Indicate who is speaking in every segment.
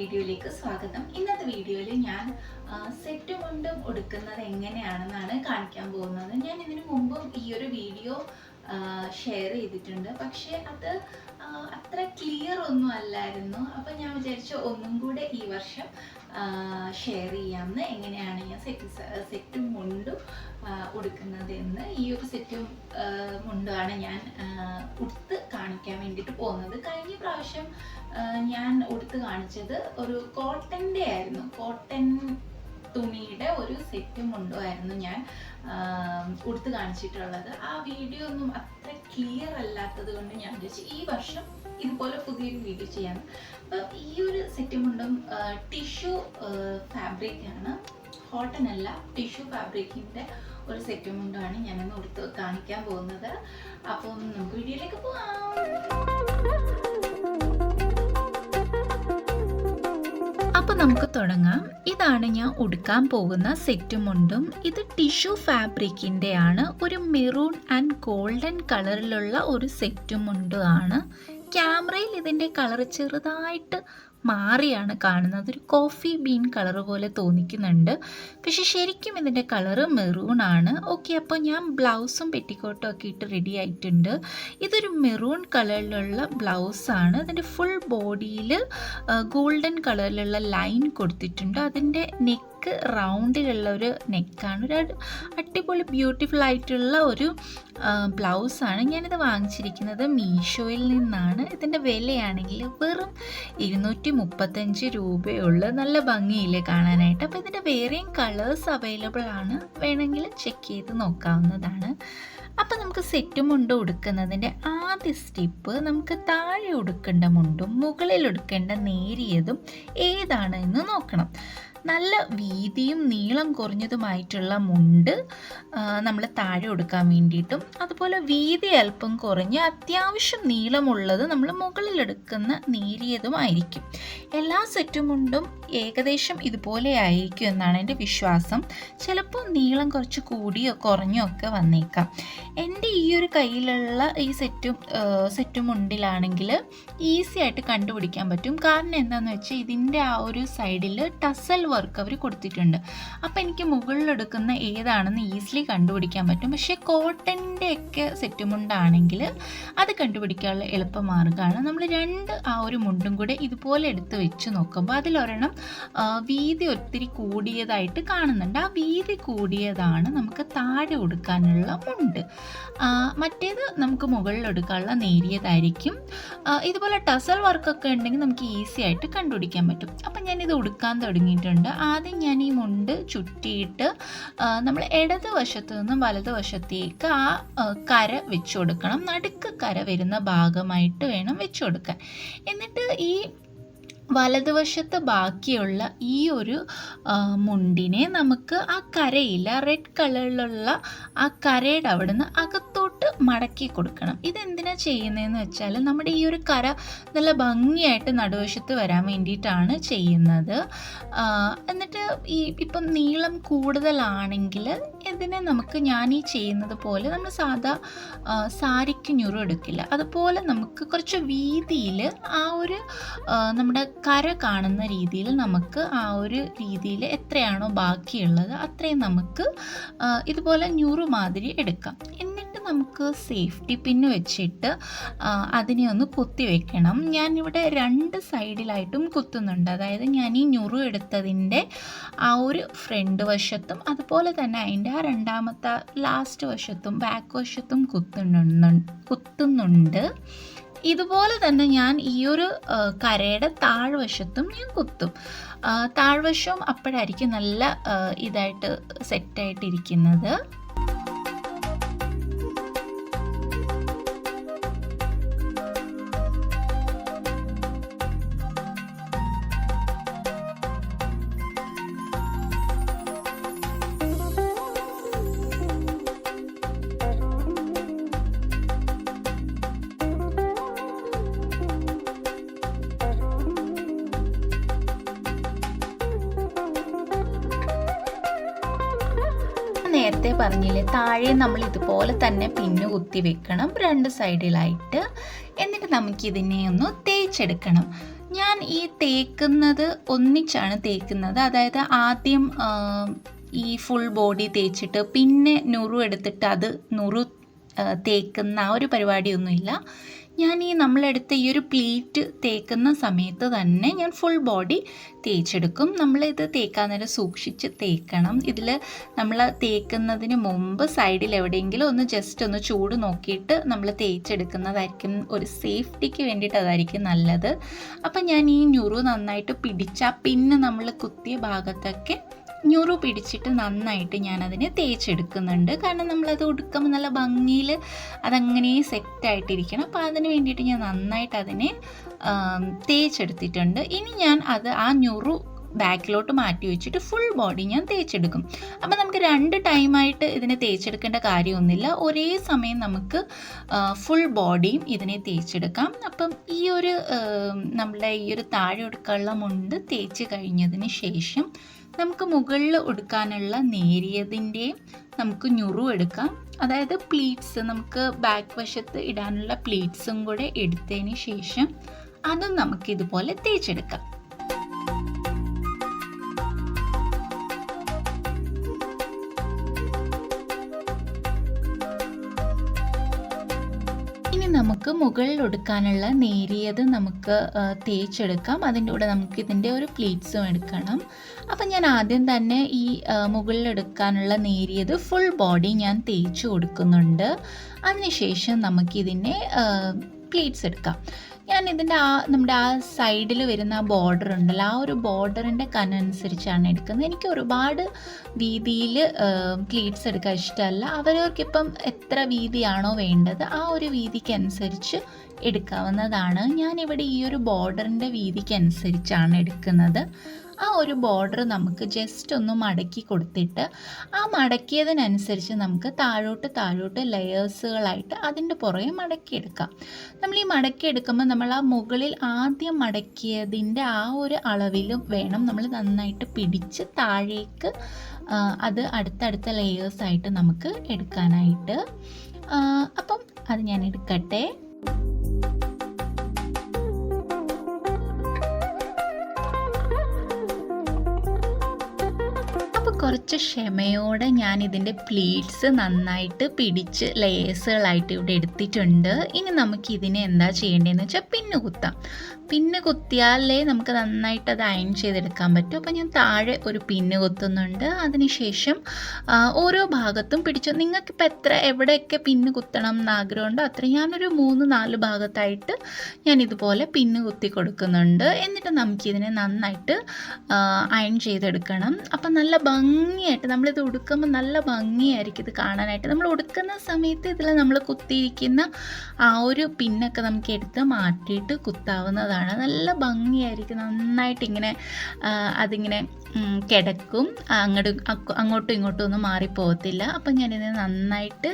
Speaker 1: വീഡിയോയിലേക്ക് സ്വാഗതം. ഇന്നത്തെ വീഡിയോയിൽ ഞാൻ സെറ്റ് കൊണ്ടും ഉടുക്കുന്നത് എങ്ങനെയാണെന്നാണ് കാണിക്കാൻ പോകുന്നത്. ഞാൻ ഇതിനു മുമ്പും ഈ ഒരു വീഡിയോ ഷെയർ ചെയ്തിട്ടുണ്ട്. പക്ഷേ അത് അത്ര ക്ലിയർ ഒന്നും അല്ലായിരുന്നു. അപ്പം ഞാൻ വിചാരിച്ചു ഒന്നും കൂടെ ഈ വർഷം ഷെയർ ചെയ്യാമെന്ന് എങ്ങനെയാണ് ഞാൻ സെറ്റ് സെറ്റും മുണ്ടും ഉടുക്കുന്നത് എന്ന് ഈ ഒരു സെറ്റും മുണ്ടാണ് ഞാൻ ഉടുത്ത് കാണിക്കാൻ വേണ്ടിയിട്ട് പോകുന്നത്. കഴിഞ്ഞ പ്രാവശ്യം ഞാൻ ഉടുത്ത് കാണിച്ചത് ഒരു കോട്ടന്റെ ആയിരുന്നു. കോട്ടൺ തുണിയുടെ ഒരു സെറ്റും മുണ്ടുമായിരുന്നു ഞാൻ ഉടുത്ത് കാണിച്ചിട്ടുള്ളത്. ആ വീഡിയോ ഒന്നും അത്ര ക്ലിയർ അല്ലാത്തത് കൊണ്ട് ഞാൻ വിചാരിച്ചു ഈ വർഷം ഇതുപോലെ പുതിയൊരു വീഡിയോ ചെയ്യാം അപ്പം ഈ ഒരു സെറ്റ് മുണ്ടും ടിഷ്യൂ ഫാബ്രിക് ആണ്. കോട്ടൺ അല്ല ടിഷ്യൂ ഫാബ്രിക്കിന്റെ ഒരു സെറ്റ് മുണ്ടുമാണ് ഞാനൊന്ന് ഉടുത്ത് കാണിക്കാൻ പോകുന്നത്. അപ്പം നമുക്ക് വീഡിയോയിലേക്ക് പോവാം.
Speaker 2: അപ്പോൾ നമുക്ക് തുടങ്ങാം. ഇതാണ് ഞാൻ ഉടുക്കാൻ പോകുന്ന സെറ്റ് മുണ്ടും ഇത് ടിഷ്യൂ ഫാബ്രിക്കിന്റെ ആണ്. ഒരു മെറൂൺ ആൻഡ് ഗോൾഡൻ കളറിലുള്ള ഒരു സെറ്റ് മുണ്ടും ആണ് ക്യാമറയിൽ ഇതിന്റെ കളർ ചെറുതായിട്ട് മാറിയാണ് കാണുന്നത്. ഒരു കോഫി ബീൻ കളർ പോലെ തോന്നിക്കുന്നുണ്ട്. പക്ഷെ ശരിക്കും ഇതിന്റെ കളറ് മെറൂൺ ആണ്. ഓക്കെ അപ്പോൾ ഞാൻ ബ്ലൗസും പെറ്റിക്കോട്ടും ഒക്കെ ഇട്ട് റെഡി ആയിട്ടുണ്ട്. ഇതൊരു മെറൂൺ കളറിലുള്ള ബ്ലൗസാണ് ഇതിന്റെ ഫുൾ ബോഡിയിൽ ഗോൾഡൻ കളറിലുള്ള ലൈൻ കൊടുത്തിട്ടുണ്ട്. അതിന്റെ നെക്ക് റൗണ്ടിലുള്ള ഒരു നെക്കാണ്. ഒരു അടിപൊളി ബ്യൂട്ടിഫുൾ ആയിട്ടുള്ള ഒരു ബ്ലൗസാണ് ഞാനിത് വാങ്ങിച്ചിരിക്കുന്നത് മീഷോയിൽ നിന്നാണ്. ഇതിന്റെ വിലയാണെങ്കിൽ വെറും ഇരുന്നൂറ്റി മുപ്പത്തഞ്ച് രൂപയുള്ളൂ. നല്ല ഭംഗിയില്ലേ കാണാനായിട്ട്. അപ്പോൾ ഇതിന്റെ വേറെയും കളേഴ്സ് അവൈലബിൾ ആണ്. വേണമെങ്കിൽ ചെക്ക് ചെയ്ത് നോക്കാവുന്നതാണ്. അപ്പം നമുക്ക് സെറ്റ് മുണ്ട് ഉടുക്കുന്നതിന്റെ ആദ്യ സ്റ്റെപ്പ് നമുക്ക് താഴെ ഉടുക്കേണ്ട മുണ്ടും മുകളിൽ ഉടുക്കേണ്ട നേരിയതും ഏതാണ് എന്ന് നോക്കണം. നല്ല വീതിയും നീളം കുറഞ്ഞതുമായിട്ടുള്ള മുണ്ട് നമ്മൾ താഴെ കൊടുക്കാൻ വേണ്ടിയിട്ടും അതുപോലെ വീതി അല്പം കുറഞ്ഞ് അത്യാവശ്യം നീളമുള്ളത് നമ്മൾ മുകളിൽ എടുക്കുന്ന നേരിയതുമായിരിക്കും. എല്ലാ സെറ്റും മുണ്ടും ഏകദേശം ഇതുപോലെ ആയിരിക്കും എന്നാണ് എന്റെ വിശ്വാസം. ചിലപ്പോൾ നീളം കുറച്ച് കൂടിയോ കുറഞ്ഞോ ഒക്കെ വന്നേക്കാം. എന്റെ ഈ ഒരു കയ്യിലുള്ള ഈ സെറ്റും സെറ്റും മുണ്ടിലാണെങ്കിൽ ഈസി ആയിട്ട് കണ്ടുപിടിക്കാൻ പറ്റും. കാരണം എന്താണെന്ന് വെച്ചാൽ ഇതിന്റെ ആ ഒരു സൈഡിൽ ടസൽ വർക്ക് അവർ കൊടുത്തിട്ടുണ്ട്. അപ്പോൾ എനിക്ക് മുകളിലെടുക്കുന്ന ഏതാണെന്ന് ഈസിലി കണ്ടുപിടിക്കാൻ പറ്റും. പക്ഷേ കോട്ടന്റെ ഒക്കെ സെറ്റ് മുണ്ടാണെങ്കിൽ അത് കണ്ടുപിടിക്കാനുള്ള എളുപ്പമാർഗമാണ്. നമ്മൾ രണ്ട് ആ ഒരു മുണ്ടും കൂടെ ഇതുപോലെ എടുത്ത് വെച്ച് നോക്കുമ്പോൾ അതിലൊരെണ്ണം വീതി ഒത്തിരി കൂടിയതായിട്ട് കാണുന്നുണ്ട്. ആ വീതി കൂടിയതാണ് നമുക്ക് താഴെ കൊടുക്കാനുള്ള മുണ്ട്. മറ്റേത് നമുക്ക് മുകളിൽ എടുക്കാനുള്ള നേരിയതായിരിക്കും. ഇതുപോലെ ടസൽ വർക്കൊക്കെ ഉണ്ടെങ്കിൽ നമുക്ക് ഈസി ആയിട്ട് കണ്ടുപിടിക്കാൻ പറ്റും. അപ്പം ഞാനിത് ഉടുക്കാൻ തുടങ്ങിയിട്ടുണ്ട്. ആദ്യം ഞാൻ ഈ മുണ്ട് ചുറ്റിയിട്ട് നമ്മൾ ഇടത് വശത്ത് നിന്നും വലത് വശത്തേക്ക് ആ കര വെച്ചു കൊടുക്കണം. നടുക്ക് കര വരുന്ന ഭാഗമായിട്ട് വേണം വെച്ചു കൊടുക്കാൻ. എന്നിട്ട് ഈ വലതുവശത്ത് ബാക്കിയുള്ള ഈ ഒരു മുണ്ടിനെ നമുക്ക് ആ കരയില്ല റെഡ് കളറിലുള്ള ആ കരയുടെ അവിടുന്ന് അകത്തോട്ട് മടക്കി കൊടുക്കണം. ഇതെന്തിനാ ചെയ്യുന്നതെന്ന് വെച്ചാൽ നമ്മുടെ ഈ ഒരു കര നല്ല ഭംഗിയായിട്ട് നടുവശത്ത് വരാൻ വേണ്ടിയിട്ടാണ് ചെയ്യുന്നത്. എന്നിട്ട് ഈ ഇപ്പം നീളം കൂടുതലാണെങ്കിൽ ഇതിനെ നമുക്ക് ഞാൻ ഈ ചെയ്യുന്നത് പോലെ നമ്മൾ സാധാ സാരിക്ക് ഞുറു എടുക്കില്ല. അതുപോലെ നമുക്ക് കുറച്ച് വീതിയിൽ ആ ഒരു നമ്മുടെ കര കാണുന്ന രീതിയിൽ നമുക്ക് ആ ഒരു രീതിയിൽ എത്രയാണോ ബാക്കിയുള്ളത് അത്രയും നമുക്ക് ഇതുപോലെ ഞുറു മാതിരി എടുക്കാം. എന്നിട്ട് നമുക്ക് സേഫ്റ്റി പിന്ന് വെച്ചിട്ട് അതിനെ ഒന്ന് കുത്തി വെക്കണം. ഞാനിവിടെ രണ്ട് സൈഡിലായിട്ടും കുത്തുന്നുണ്ട്. അതായത് ഞാൻ ഈ ഞുറു എടുത്തതിന്റെ ആ ഒരു ഫ്രണ്ട് വശത്തും അതുപോലെ തന്നെ അതിന്റെ ആ രണ്ടാമത്തെ ലാസ്റ്റ് വശത്തും ബാക്ക് വശത്തും കുത്തുന്നുണ്ട് കുത്തുന്നുണ്ട്. ഇതുപോലെ തന്നെ ഞാൻ ഈ ഒരു കരയുടെ താഴ്വശത്തും ഞാൻ കുത്തും. താഴ്വശവും അപ്പോഴായിരിക്കും നല്ല ഇതായിട്ട് സെറ്റായിട്ടിരിക്കുന്നത് നേരത്തെ പറഞ്ഞില്ലേ താഴെ നമ്മൾ ഇതുപോലെ തന്നെ പിന്നു കുത്തി വെക്കണം രണ്ട് സൈഡിലായിട്ട്. എന്നിട്ട് നമുക്കിതിനെ ഒന്ന് തേച്ച് തേച്ചെടുക്കണം. ഞാൻ ഈ തേക്കുന്നത് ഒന്നിച്ചാണ് തേക്കുന്നത്. അതായത് ആദ്യം ഈ ഫുൾ ബോഡി തേച്ചിട്ട് പിന്നെ നുറു എടുത്തിട്ട് അത് നുറു തേക്കുന്ന ആ ഒരു പരിപാടിയൊന്നുമില്ല. ഞാൻ ഈ നമ്മളെടുത്ത ഈ ഒരു പ്ലീറ്റ് തേക്കുന്ന സമയത്ത് തന്നെ ഞാൻ ഫുൾ ബോഡി തേച്ചെടുക്കും. നമ്മളിത് തേക്കാൻ നേരം സൂക്ഷിച്ച് തേക്കണം. ഇതിൽ നമ്മൾ തേക്കുന്നതിന് മുമ്പ് സൈഡിൽ എവിടെയെങ്കിലും ഒന്ന് ജസ്റ്റ് ഒന്ന് ചൂട് നോക്കിയിട്ട് നമ്മൾ തേച്ചെടുക്കുന്നതായിരിക്കും ഒരു സേഫ്റ്റിക്ക് വേണ്ടിയിട്ട് അതായിരിക്കും നല്ലത്. അപ്പം ഞാൻ ഈ ഞുറു നന്നായിട്ട് പിടിച്ച ആ പിന്നെ നമ്മൾ കുത്തിയ ഭാഗത്തൊക്കെ ഞുറു പിടിച്ചിട്ട് നന്നായിട്ട് ഞാനതിനെ തേച്ചെടുക്കുന്നുണ്ട്. കാരണം നമ്മളത് ഉടുക്കുമ്പോൾ നല്ല ഭംഗിയിൽ അതങ്ങനെ സെറ്റായിട്ടിരിക്കണം. അപ്പോൾ അതിന് വേണ്ടിയിട്ട് ഞാൻ നന്നായിട്ട് അതിനെ തേച്ചെടുത്തിട്ടുണ്ട്. ഇനി ഞാൻ അത് ആ ഞുറു ബാക്കിലോട്ട് മാറ്റി വെച്ചിട്ട് ഫുൾ ബോഡി ഞാൻ തേച്ചെടുക്കും. അപ്പം നമുക്ക് രണ്ട് ടൈമായിട്ട് ഇതിനെ തേച്ചെടുക്കേണ്ട കാര്യമൊന്നുമില്ല. ഒരേ സമയം നമുക്ക് ഫുൾ ബോഡിയും ഇതിനെ തേച്ചെടുക്കാം. അപ്പം ഈ ഒരു നമ്മുടെ ഈ ഒരു താഴെ ഉടുക്കാനുള്ള മുണ്ട് തേച്ച് കഴിഞ്ഞതിന് ശേഷം നമുക്ക് മുകളിൽ ഉടുക്കാനുള്ള നേരിയതിന്റെയും നമുക്ക് ഞുറു എടുക്കാം. അതായത് പ്ലീറ്റ്സ് നമുക്ക് ബാക്ക് വശത്ത് ഇടാനുള്ള പ്ലീറ്റ്സും കൂടെ എടുത്തതിന് ശേഷം അതും നമുക്ക് ഇതുപോലെ തേച്ചെടുക്കാം. നമുക്ക് മുകളിൽ ഒടുക്കാനുള്ള നേരിയത് നമുക്ക് തേച്ചെടുക്കാം. അതിന്റെ കൂടെ നമുക്ക് ഇതിന്റെ ഒരു പ്ലീറ്റ്സും എടുക്കണം. അപ്പം ഞാൻ ആദ്യം തന്നെ ഈ മുകളിൽ എടുക്കാനുള്ള നേരിയത് ഫുൾ ബോഡി ഞാൻ തേച്ച് കൊടുക്കുന്നുണ്ട്. അതിനുശേഷം നമുക്കിതിനെ പ്ലീറ്റ്സ് എടുക്കാം. ഞാൻ ഇതിന്റെ ആ നമ്മുടെ ആ സൈഡിൽ വരുന്ന ആ ബോർഡർ ഉണ്ടല്ലോ ആ ഒരു ബോർഡറിന്റെ കനനുസരിച്ചാണ് എടുക്കുന്നത്. എനിക്ക് ഒരുപാട് വീതിയിൽ പ്ലീറ്റ്സ് എടുക്കാൻ ഇഷ്ടമല്ല. അവരവർക്കിപ്പം എത്ര വീതിയാണോ വേണ്ടത് ആ ഒരു വീതിക്കനുസരിച്ച് എടുക്കാവുന്നതാണ്. ഞാനിവിടെ ഈ ഒരു ബോർഡറിന്റെ വീതിക്കനുസരിച്ചാണ് എടുക്കുന്നത്. ആ ഒരു ബോർഡർ നമുക്ക് ജസ്റ്റ് ഒന്ന് മടക്കി കൊടുത്തിട്ട് ആ മടക്കിയതിനനുസരിച്ച് നമുക്ക് താഴോട്ട് താഴോട്ട് ലെയേഴ്സുകളായിട്ട് അതിന്റെ പുറകെ മടക്കിയെടുക്കാം. നമ്മൾ ഈ മടക്കിയെടുക്കുമ്പോൾ നമ്മൾ ആ മുകളിൽ ആദ്യം മടക്കിയതിന്റെ ആ ഒരു അളവിലും വേണം നമ്മൾ നന്നായിട്ട് പിടിച്ച് താഴേക്ക് അത് അടുത്തടുത്ത ലെയേഴ്സായിട്ട് നമുക്ക് എടുക്കാനായിട്ട്. അപ്പം അത് ഞാൻ എടുക്കട്ടെ. കുറച്ച് ക്ഷമയോടെ ഞാൻ ഇതിന്റെ പ്ലീറ്റ്സ് നന്നായിട്ട് പിടിച്ച് ലേസുകളായിട്ട് ഇവിടെ എടുത്തിട്ടുണ്ട്. ഇനി നമുക്ക് ഇതിനെ എന്താ ചെയ്യേണ്ടതെന്ന് വെച്ചാൽ പിന്നു കുത്താം. പിന്ന് കുത്തിയാലേ നമുക്ക് നന്നായിട്ട് അത് അയൺ ചെയ്തെടുക്കാൻ പറ്റും. അപ്പോൾ ഞാൻ താഴെ ഒരു പിന്ന് കുത്തുന്നുണ്ട്. അതിനുശേഷം ഓരോ ഭാഗത്തും പിടിച്ചു. നിങ്ങൾക്കിപ്പോൾ എത്ര എവിടെയൊക്കെ പിന്ന് കുത്തണം എന്ന് ആഗ്രഹമുണ്ടോ അത്ര ഞാനൊരു മൂന്ന് നാല് ഭാഗത്തായിട്ട് ഞാൻ ഇതുപോലെ പിന്ന് കുത്തി കൊടുക്കുന്നുണ്ട്. എന്നിട്ട് നമുക്കിതിനെ നന്നായിട്ട് അയൺ ചെയ്തെടുക്കണം. അപ്പം നല്ല ഭംഗിയായിട്ട് നമ്മളിത് ഉടുക്കുമ്പോൾ നല്ല ഭംഗിയായിരിക്കും ഇത് കാണാനായിട്ട്. നമ്മൾ ഉടുക്കുന്ന സമയത്ത് ഇതിൽ നമ്മൾ കുത്തിയിരിക്കുന്ന ആ ഒരു പിന്നൊക്കെ നമുക്ക് എടുത്ത് മാറ്റിയിട്ട് കുത്താവുന്നതാണ്. നല്ല ഭംഗിയായിരിക്കും നന്നായിട്ട് ഇങ്ങനെ അതിങ്ങനെ കിടക്കും. അങ്ങോട്ട് അങ്ങോട്ടും ഇങ്ങോട്ടും ഒന്നും മാറിപ്പോകത്തില്ല. അപ്പം ഞാനിത് നന്നായിട്ട്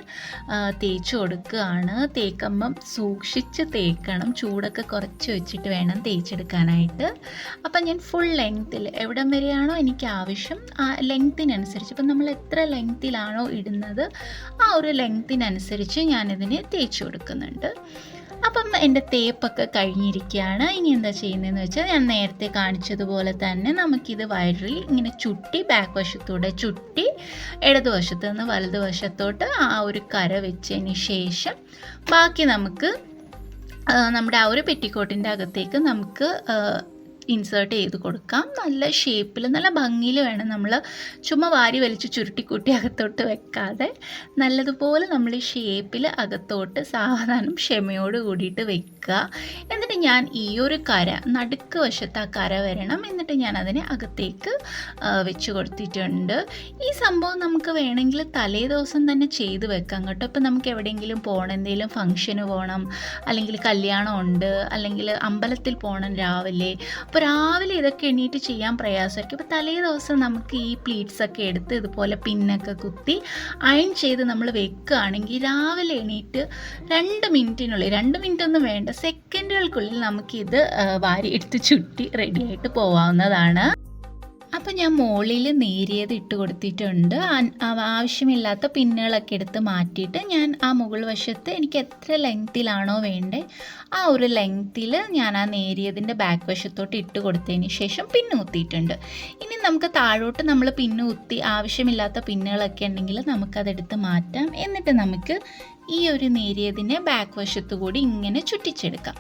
Speaker 2: തേച്ച് കൊടുക്കുകയാണ്. തേക്കുമ്പം സൂക്ഷിച്ച് തേക്കണം. ചൂടൊക്കെ കുറച്ച് വെച്ചിട്ട് വേണം തേച്ചെടുക്കാനായിട്ട്. അപ്പം ഞാൻ ഫുൾ ലെങ്ത്തിൽ എവിടെ വരെയാണോ എനിക്ക് ആവശ്യം ആ ലെങ്ത്തിനനുസരിച്ച് ഇപ്പം നമ്മൾ എത്ര ലെങ്ത്തിലാണോ ഇടുന്നത് ആ ഒരു ലെങ്ത്തിനനുസരിച്ച് ഞാനിതിനെ തേച്ച് കൊടുക്കുന്നുണ്ട്. അപ്പം എന്റെ തേപ്പൊക്കെ കഴിഞ്ഞിരിക്കുകയാണ്. ഇനി എന്താ ചെയ്യുന്നതെന്ന് വെച്ചാൽ ഞാൻ നേരത്തെ കാണിച്ചതുപോലെ തന്നെ നമുക്കിത് വയറിൽ ഇങ്ങനെ ചുട്ടി ബാക്ക് വശത്തൂടെ ചുട്ടി ഇടതുവശത്ത് നിന്ന് വലതുവശത്തോട്ട് ആ ഒരു കര വെച്ചതിന് ശേഷം ബാക്കി നമുക്ക് നമ്മുടെ ആ ഒരു പെറ്റിക്കോട്ടിന്റെ അകത്തേക്ക് നമുക്ക് ഇൻസേർട്ട് ചെയ്ത് കൊടുക്കാം. നല്ല ഷേപ്പിൽ നല്ല ഭംഗിയിൽ വേണം നമ്മൾ ചുമ്മാ വാരി വലിച്ച് ചുരുട്ടിക്കൂട്ടി അകത്തോട്ട് വെക്കാതെ. നല്ലതുപോലെ നമ്മൾ ഈ ഷേപ്പിൽ അകത്തോട്ട് സാവധാനം ക്ഷമയോട് കൂടിയിട്ട് വെക്കുക. എന്നിട്ട് ഞാൻ ഈ ഒരു കര നടുക്ക് വശത്ത് ആ കര വരണം. എന്നിട്ട് ഞാൻ അതിനെ അകത്തേക്ക് വെച്ച് കൊടുത്തിട്ടുണ്ട്. ഈ സംഭവം നമുക്ക് വേണമെങ്കിൽ തലേ ദിവസം തന്നെ ചെയ്ത് വെക്കാം കേട്ടോ. ഇപ്പം നമുക്ക് എവിടെയെങ്കിലും പോകണം എന്തെങ്കിലും ഫംഗ്ഷന് പോകണം അല്ലെങ്കിൽ കല്യാണം ഉണ്ട് അല്ലെങ്കിൽ അമ്പലത്തിൽ പോകണം രാവിലെ. അപ്പോൾ രാവിലെ ഇതൊക്കെ എണീറ്റ് ചെയ്യാൻ പ്രയാസമായിരിക്കും. അപ്പോൾ തലേ ദിവസം നമുക്ക് ഈ പ്ലീറ്റ്സ് ഒക്കെ എടുത്ത് ഇതുപോലെ പിന്നൊക്കെ കുത്തി അയൺ ചെയ്ത് നമ്മൾ വെക്കുകയാണെങ്കിൽ രാവിലെ എണീറ്റ് രണ്ട് മിനിറ്റിനുള്ളിൽ രണ്ട് മിനിറ്റ് ഒന്നും വേണ്ട സെക്കൻഡുകൾക്കുള്ളിൽ നമുക്കിത് വാരി എടുത്ത് ചുറ്റി റെഡിയായിട്ട് പോവാവുന്നതാണ്. അപ്പോൾ ഞാൻ മുകളിൽ നേരിയത് ഇട്ട് കൊടുത്തിട്ടുണ്ട്. ആവശ്യമില്ലാത്ത പിന്നുകളൊക്കെ എടുത്ത് മാറ്റിയിട്ട് ഞാൻ ആ മുകൾ വശത്ത് എനിക്ക് എത്ര ലെങ്ത്തിലാണോ വേണ്ടത് ആ ഒരു ലെങ്ത്തിൽ ഞാൻ ആ നേരിയതിന്റെ ബാക്ക് വശത്തോട്ട് ഇട്ട് കൊടുത്തതിന് ശേഷം പിന്ന് കുത്തിയിട്ടുണ്ട് ഇനി നമുക്ക് താഴോട്ട് നമ്മൾ പിന്ന് കുത്തി ആവശ്യമില്ലാത്ത പിന്നുകളൊക്കെ ഉണ്ടെങ്കിൽ നമുക്കതെടുത്ത് മാറ്റാം. എന്നിട്ട് നമുക്ക് ഈ ഒരു നേരിയതിനെ ബാക്ക് വശത്ത് കൂടി ഇങ്ങനെ ചുറ്റിച്ചെടുക്കാം.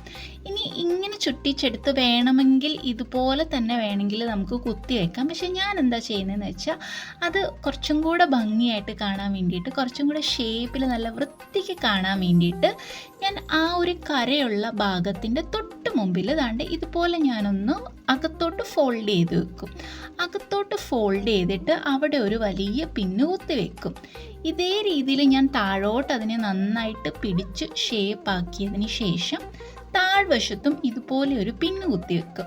Speaker 2: ഇനി ഇങ്ങനെ ചുറ്റിച്ചെടുത്ത് വേണമെങ്കിൽ ഇതുപോലെ തന്നെ വേണമെങ്കിൽ നമുക്ക് കുത്തി വയ്ക്കാം പക്ഷെ ഞാൻ എന്താ ചെയ്യുന്നതെന്ന് വെച്ചാൽ അത് കുറച്ചും കൂടെ ഭംഗിയായിട്ട് കാണാൻ വേണ്ടിയിട്ട് കുറച്ചും കൂടെ ഷേപ്പിൽ നല്ല വൃത്തിക്ക് കാണാൻ വേണ്ടിയിട്ട് ഞാൻ ആ ഒരു കരയുള്ള ഭാഗത്തിന്റെ തൊട്ട് മുമ്പിൽ താണ്ട് ഇതുപോലെ ഞാനൊന്ന് അകത്തോട്ട് ഫോൾഡ് ചെയ്ത് വെക്കും. അകത്തോട്ട് ഫോൾഡ് ചെയ്തിട്ട് അവിടെ ഒരു വലിയ പിന്ന് കുത്തി വെക്കും. ഇതേ രീതിയിൽ ഞാൻ താഴോട്ട് അതിനെ നന്നായിട്ട് പിടിച്ച് ഷേപ്പ് ആക്കിയതിന് ശേഷം താഴ്വശത്തും ഇതുപോലെ ഒരു പിന്ന് കുത്തി വെക്കും.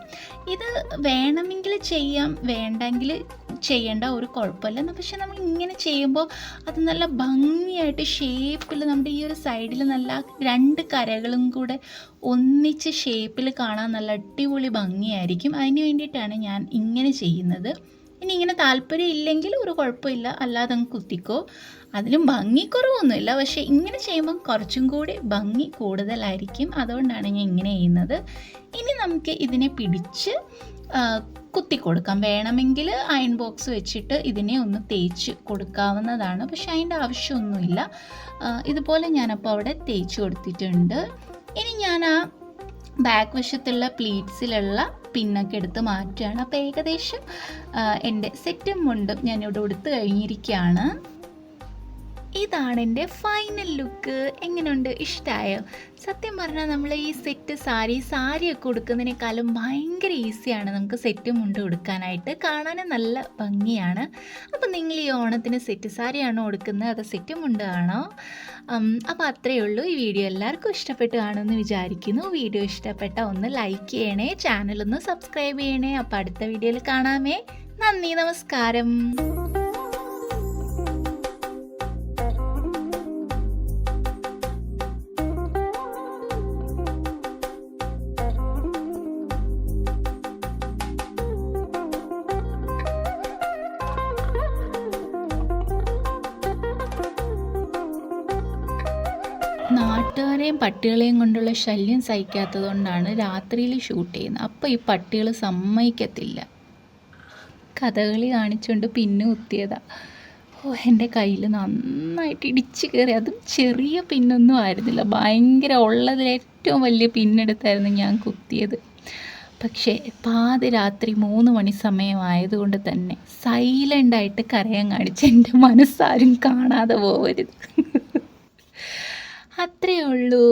Speaker 2: ഇത് വേണമെങ്കിൽ ചെയ്യാം വേണ്ടെങ്കിൽ ചെയ്യേണ്ട ഒരു കുഴപ്പമില്ല പക്ഷെ നമ്മൾ ഇങ്ങനെ ചെയ്യുമ്പോൾ അത് നല്ല ഭംഗിയായിട്ട് ഷേപ്പിൽ നമ്മുടെ ഈ ഒരു സൈഡിൽ നല്ല രണ്ട് കരകളും കൂടെ ഒന്നിച്ച് ഷേപ്പിൽ കാണാൻ നല്ല അടിപൊളി ഭംഗിയായിരിക്കും. അതിന് വേണ്ടിയിട്ടാണ് ഞാൻ ഇങ്ങനെ ചെയ്യുന്നത്. ഇനി ഇങ്ങനെ താല്പര്യം ഇല്ലെങ്കിൽ ഒരു കുഴപ്പമില്ല. അല്ലാതെ അങ്ങ് കുത്തിക്കോ. അതിലും ഭംഗി കുറവൊന്നുമില്ല പക്ഷേ ഇങ്ങനെ ചെയ്യുമ്പം കുറച്ചും കൂടി ഭംഗി കൂടുതലായിരിക്കും. അതുകൊണ്ടാണ് ഞാൻ ഇങ്ങനെ ചെയ്യുന്നത്. ഇനി നമുക്ക് ഇതിനെ പിടിച്ച് കുത്തി കൊടുക്കാം വേണമെങ്കിൽ അയൺ ബോക്സ് വെച്ചിട്ട് ഇതിനെ ഒന്ന് തേച്ച് കൊടുക്കാവുന്നതാണ്. പക്ഷെ അതിന്റെ ആവശ്യമൊന്നുമില്ല. ഇതുപോലെ ഞാനപ്പോൾ അവിടെ തേച്ച് കൊടുത്തിട്ടുണ്ട്. ഇനി ഞാൻ ആ ബാക്ക് വശത്തുള്ള പ്ലീറ്റ്സിലുള്ള പിന്നൊക്കെ എടുത്ത് മാറ്റുകയാണ്. അപ്പോൾ ഏകദേശം എന്റെ സെറ്റും മുണ്ടും ഞാനിവിടെ ഉടുത്ത് കഴിഞ്ഞിരിക്കുകയാണ്. ഇതാണ് എന്റെ ഫൈനൽ ലുക്ക് എങ്ങനെയുണ്ട് ഇഷ്ടമായോ സത്യം പറഞ്ഞാൽ നമ്മൾ ഈ സെറ്റ് സാരി സാരിയൊക്കെ ഉടുക്കുന്നതിനേക്കാളും ഭയങ്കര ഈസിയാണ് നമുക്ക് സെറ്റ് മുണ്ട് ഉടുക്കാനായിട്ട്. കാണാനും നല്ല ഭംഗിയാണ്. അപ്പോൾ നിങ്ങൾ ഈ ഓണത്തിന് സെറ്റ് സാരിയാണോ ഉടുക്കുന്നത്? അതോ സെറ്റ് മുണ്ട് ആണോ അപ്പോൾ അത്രയേ ഉള്ളൂ. ഈ വീഡിയോ എല്ലാവർക്കും ഇഷ്ടപ്പെട്ടു കാണുമെന്ന് വിചാരിക്കുന്നു. വീഡിയോ ഇഷ്ടപ്പെട്ട ഒന്ന് ലൈക്ക് ചെയ്യണേ ചാനലൊന്ന് സബ്സ്ക്രൈബ് ചെയ്യണേ. അപ്പോൾ അടുത്ത വീഡിയോയിൽ കാണാമേ. നന്ദി നമസ്കാരം. നാട്ടുകാരെയും പട്ടികളെയും കൊണ്ടുള്ള ശല്യം സഹിക്കാത്തത് കൊണ്ടാണ് രാത്രിയിൽ ഷൂട്ട് ചെയ്യുന്നത്. അപ്പോൾ ഈ പട്ടികൾ സമ്മതിക്കത്തില്ല. കഥകളി കാണിച്ചുകൊണ്ട് പിന്നെ കുത്തിയതാ. ഓ എന്റെ കയ്യിൽ നന്നായിട്ട് ഇടിച്ചു കയറി. അതും ചെറിയ പിന്നൊന്നും ആയിരുന്നില്ല. ഭയങ്കര ഉള്ളതിൽ ഏറ്റവും വലിയ പിന്നെടുത്തായിരുന്നു ഞാൻ കുത്തിയത്. പക്ഷേ പാതിരാത്രി മൂന്ന് മണി സമയമായതുകൊണ്ട് തന്നെ സൈലന്റായിട്ട് കരയാൻ കാണിച്ച് എന്റെ മനസ്സാരും കാണാതെ പോകരുത് അത്രയേ ഉള്ളൂ.